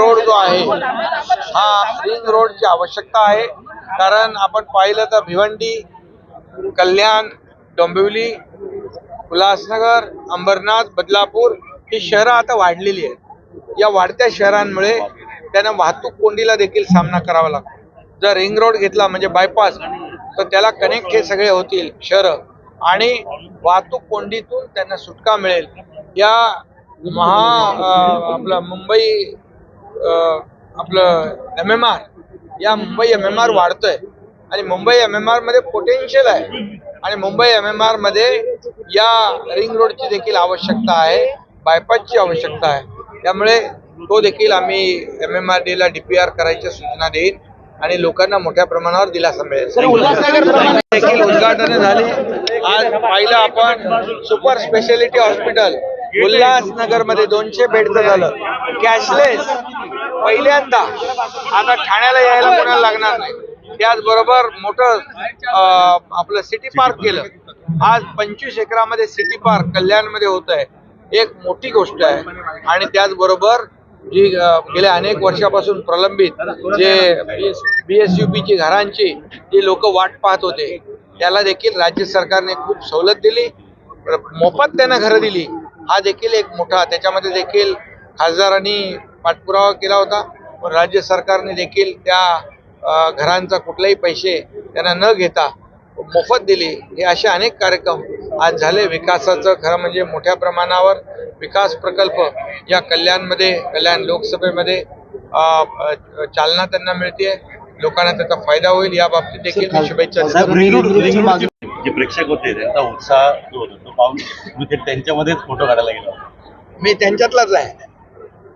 Road जो आहे हा रिंग रोडची आवश्यकता आहे. कारण आपण पाहिलं तर भिवंडी कल्याण डोंबिवली उल्हासनगर अंबरनाथ बदलापूर ही शहरं आता वाढलेली आहेत. या वाढत्या शहरांमुळे त्यांना वाहतूक कोंडीला देखील सामना करावा लागतो. जर रिंग रोड घेतला म्हणजे बायपास तर त्याला कनेक्ट हे सगळे होतील शहरं. आणि वाहतूक कोंडीतून त्यांना सुटका मिळेल. या महा आपलं मुंबई आपलं एम एम आर या मुंबई एम एम आर वाढतोय. आणि मुंबई एम एम आरमध्ये पोटेन्शियल आहे. आणि मुंबई एम एम आरमध्ये या रिंग रोडची देखील आवश्यकता आहे. बायपासची आवश्यकता आहे. त्यामुळे तो देखील आम्ही एम एम आर डीला डीपीआर करायच्या सूचना देईन. आणि लोकांना मोठ्या प्रमाणावर दिलासा मिळेल. देखील उद्घाटन झाले. आज पाहिलं आपण सुपर स्पेशालिटी हॉस्पिटल उल्हासनगरमध्ये दोनशे बेडचं झालं. कॅशलेस पहिल्यांदा. आता ठाण्याला यायला कोणाला लागणार नाही. त्याचबरोबर मोठं आपलं सिटी पार्क केलं. आज पंचवीस एकरामध्ये सिटी पार्क कल्याणमध्ये होत आहे एक मोठी गोष्ट आहे. आणि त्याचबरोबर जी गेल्या अनेक वर्षापासून प्रलंबित जे बी एस यू पीची घरांची जी लोक वाट पाहत होते त्याला देखील राज्य सरकारने खूप सवलत दिली. मोफत त्यांना घरं दिली. हा देखील एक मोठा त्याच्यामध्ये देखील खासदारांनी पाठपुरावा केला होता. पण राज्य सरकारने देखील त्या घरांचा कुठलाही पैसे त्यांना न घेता मोफत दिली. हे असे अनेक कार्यक्रम आज झाले. विकासाचं खरं म्हणजे मोठ्या प्रमाणावर विकास प्रकल्प या कल्याणमध्ये कल्याण लोकसभेमध्ये चालना त्यांना मिळते लोकांना त्याचा फायदा होईल. या बाबतीत देखील शुभेच्छा जे प्रेक्षक होते त्यांचा उत्साह जो होता तो पाहून तुम्ही ते त्यांच्यामध्येच फोटो काढायला गेला. मी त्यांच्यातलाच आहे.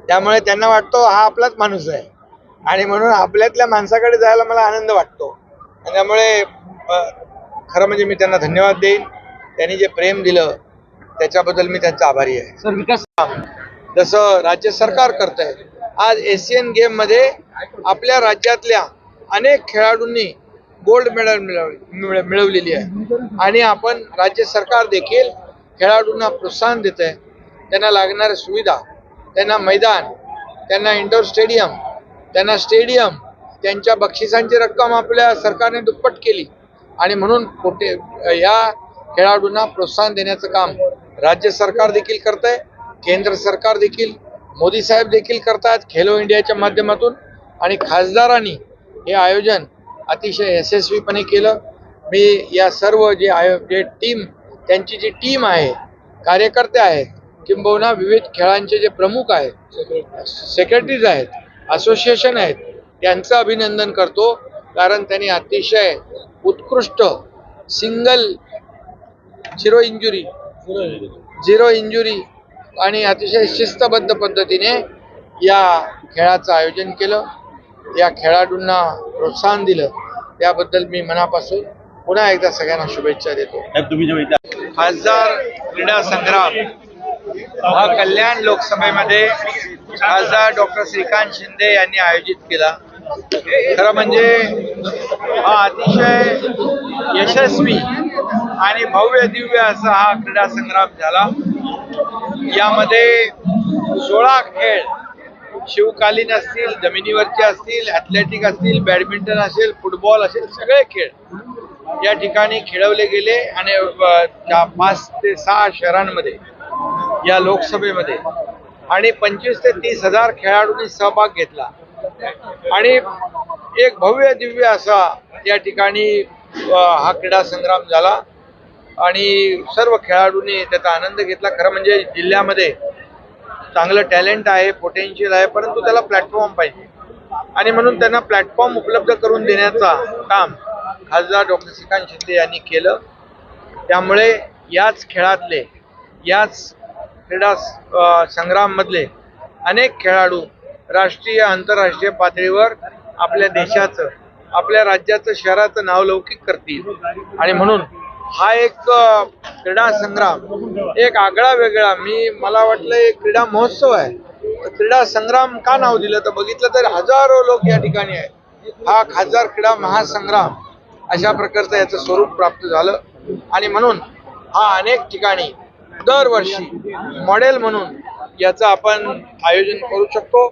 त्यामुळे त्यांना वाटतो हा आपलाच माणूस आहे. आणि म्हणून आपल्यातल्या माणसाकडे जायला मला आनंद वाटतो. आणि त्यामुळे खरं म्हणजे मी त्यांना धन्यवाद देईन. त्यांनी जे प्रेम दिलं त्याच्याबद्दल मी त्यांचा आभारी आहे. सर विकास जसं राज्य सरकार करत आहे आज एशियन गेममध्ये आपल्या राज्यातल्या अनेक खेळाडूंनी गोल्ड मेडल मिळवली मिळ- मिळवलेली आहे. आणि आपण राज्य सरकार देखील खेळाडूंना प्रोत्साहन देत आहे त्यांना लागणाऱ्या सुविधा त्यांना मैदान त्यांना इंडोर स्टेडियम त्यांना स्टेडियम त्यांच्या बक्षिसांची रक्कम आपल्या सरकारने दुप्पट केली. आणि म्हणून पोटे या खेळाडूंना प्रोत्साहन देण्याचं काम राज्य सरकार देखील करत आहे केंद्र सरकार देखील मोदी साहेब देखील करतात खेलो इंडियाच्या माध्यमातून. आणि खासदारांनी हे आयोजन अतिशय यशस्वीपणे केलं. मी या सर्व जे आयो जे टीम त्यांची जी टीम आहे कार्यकर्ते आहेत किंबहुना विविध खेळांचे जे प्रमुख आहेत सेक्रेटरीज आहेत असोसिएशन आहेत त्यांचं अभिनंदन करतो. कारण त्यांनी अतिशय उत्कृष्ट single zero injury zero injury आणि अतिशय शिस्तबद्ध पद्धतीने या खेळाचं आयोजन केलं. या खेळाडूंना प्रोत्साहन दिलं त्याबद्दल मी मनापासून पुन्हा एकदा सगळ्यांना शुभेच्छा देतो. खासदार क्रीडा संग्राम हा कल्याण लोकसभेमध्ये खासदार डॉक्टर श्रीकांत शिंदे यांनी आयोजित केला. खरं म्हणजे हा अतिशय यशस्वी आणि भव्य दिव्य असा हा क्रीडा संग्राम झाला. यामध्ये सोळा खेळ शिवकालीन असतील जमिनीवरचे असतील ॲथलेटिक असतील बॅडमिंटन असेल फुटबॉल असेल सगळे खेळ या ठिकाणी खेळवले गेले आणि त्या पाच ते सहा शहरांमध्ये या लोकसभेमध्ये आणि पंचवीस ते तीस हजार खेळाडूंनी सहभाग घेतला. आणि एक भव्य दिव्य असा या ठिकाणी हा क्रीडा संग्राम झाला आणि सर्व खेळाडूंनी त्याचा आनंद घेतला. खरं म्हणजे जिल्ह्यामध्ये चांगलं टॅलेंट आहे पोटेन्शियल आहे परंतु त्याला प्लॅटफॉर्म पाहिजे. आणि म्हणून त्यांना प्लॅटफॉर्म उपलब्ध करून देण्याचा काम खासदार डॉक्टर श्रीकांत शिंदे यांनी केलं. त्यामुळे याच खेळातले याच क्रीडा संग्राममधले अनेक खेळाडू राष्ट्रीय आंतरराष्ट्रीय पातळीवर आपल्या देशाचं आपल्या राज्याचं शहराचं नावलौकिक करतील. आणि म्हणून हा एक क्रीडा संग्राम एक आगळा वेगळा. मी मला वाटलं एक क्रीडा महोत्सव आहे. क्रीडा संग्राम का नाव दिलं? तर बघितलं तर हजारो लोक या ठिकाणी आहेत. हा खासदार क्रीडा महासंग्राम अशा प्रकारचं याचं स्वरूप प्राप्त झालं. आणि म्हणून हा अनेक ठिकाणी दरवर्षी मॉडेल म्हणून याचं आपण आयोजन करू शकतो.